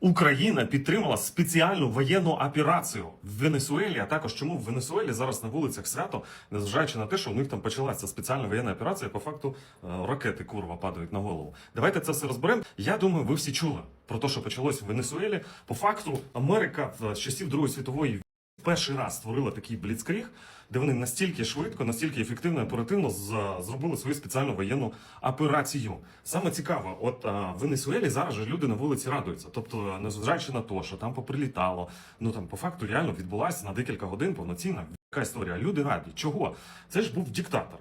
Україна підтримала спеціальну воєнну операцію в Венесуелі. А також чому в Венесуелі зараз на вулицях свято, незважаючи на те, що у них там почалася спеціальна воєнна операція, по факту е, ракети курва падають на голову. Давайте це все розберемо. Я думаю, ви всі чули про те, що почалось в Венесуелі. По факту, Америка в- з часів Другої світової перший раз створила такий бліцкріг, де вони настільки швидко, настільки ефективно і оперативно зробили свою спеціальну воєнну операцію. Саме цікаво, от а, в Венесуелі зараз же люди на вулиці радуються. Тобто, незважаючи на те, що там поприлітало, ну там по факту реально відбулася на декілька годин повноцінна яка історія. Люди раді. Чого? Це ж був диктатор.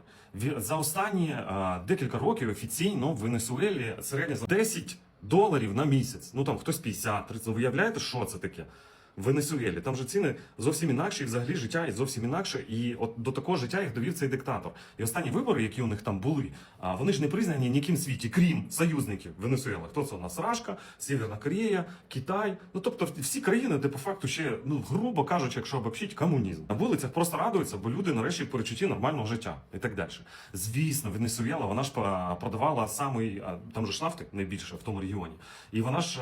За останні а, декілька років офіційно в Венесуелі середня за 10 доларів на місяць. Ну там хтось 50, 30. Ви уявляєте, що це таке? Венесуелі. Там же ціни зовсім інакші, і взагалі життя зовсім інакше. І от до такого життя їх довів цей диктатор. І останні вибори, які у них там були, а вони ж не признані ніким світі, крім союзників Венесуели. Хто це у нас? Рашка, Сєвєрна Корея, Китай. Ну тобто всі країни, де по факту ще, ну грубо кажучи, якщо обобщить, комунізм. На вулицях просто радуються, бо люди нарешті в перечутті нормального життя і так далі. Звісно, Венесуела, вона ж продавала самий, там же ж нафти найбільше в тому регіоні. І вона ж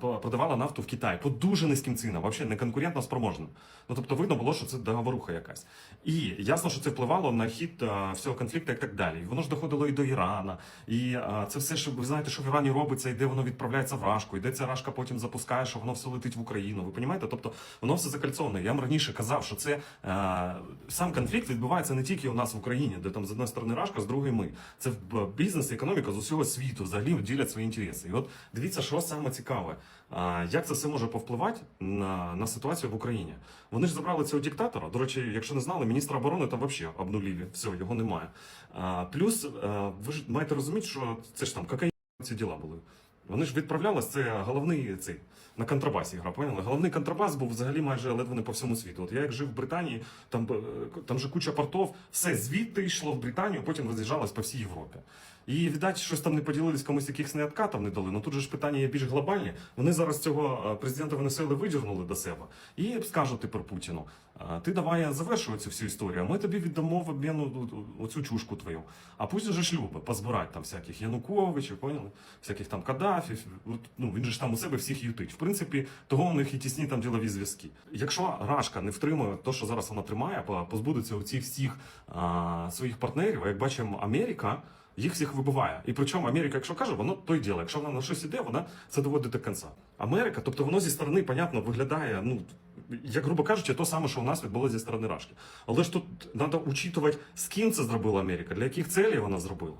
продавала нафту в Китай по дуже низьким цінам, взагалі не конкурентно спроможним. Ну тобто видно було, що це договоруха якась. І ясно, що це впливало на хід а, всього конфлікту і так далі. І воно ж доходило і до Ірана. І а, це все, що ви знаєте, що в Ірані робиться, і де воно відправляється в Рашку, і де ця Рашка потім запускає, що воно все летить в Україну. Ви розумієте? Тобто воно все закальцоване. Я вам раніше казав, що це а, сам конфлікт відбувається не тільки у нас в Україні, де там з одної сторони Рашка, з другої ми. Це бізнес і економіка з усього світу взагалі ділять свої інтереси. І от дивіться, що саме цікаве. А, Як це все може повпливати на, на ситуацію в Україні? Вони ж забрали цього диктатора. До речі, якщо не знали, міністра оборони там взагалі обнуліві. Все, його немає. Плюс, ви ж маєте розуміти, що це ж там кокаїн ці діла були. Вони ж відправлялись, це головний цей на контрабасі гра, поняли? Головний контрабас був взагалі майже ледве не по всьому світу. От я як жив в Британії, там, е, там же куча портов, все звідти йшло в Британію, потім роз'їжджалось по всій Європі. І віддать, щось там не поділились комусь якихось не откатів не дали. Ну тут же ж питання є більш глобальні. Вони зараз цього е, президента Венесуели видірнули до себе і скажуть тепер Путіну: «А, ти давай завершуй цю всю історію. Ми тобі віддамо в обміну оцю чушку твою. А пусть уже шлюби позбирать там всяких Януковичів, поняли? Всяких там Каддафів. Ну він же ж там у себе всіх ютить. В принципі, того у них і тісні там ділові зв'язки. Якщо Рашка не втримує те, що зараз вона тримає, позбудеться у цих всіх а, своїх партнерів, а як бачимо, Америка. Їх всіх вибиває. І причому Америка, якщо каже, воно то й діло. Якщо вона на щось іде, вона це доводить до кінця. Америка, тобто воно зі сторони, понятно, виглядає, ну, як грубо кажучи, то саме, що у нас відбулося зі сторони Рашки. Але ж тут треба учитувати, з ким це зробила Америка, для яких целей вона зробила.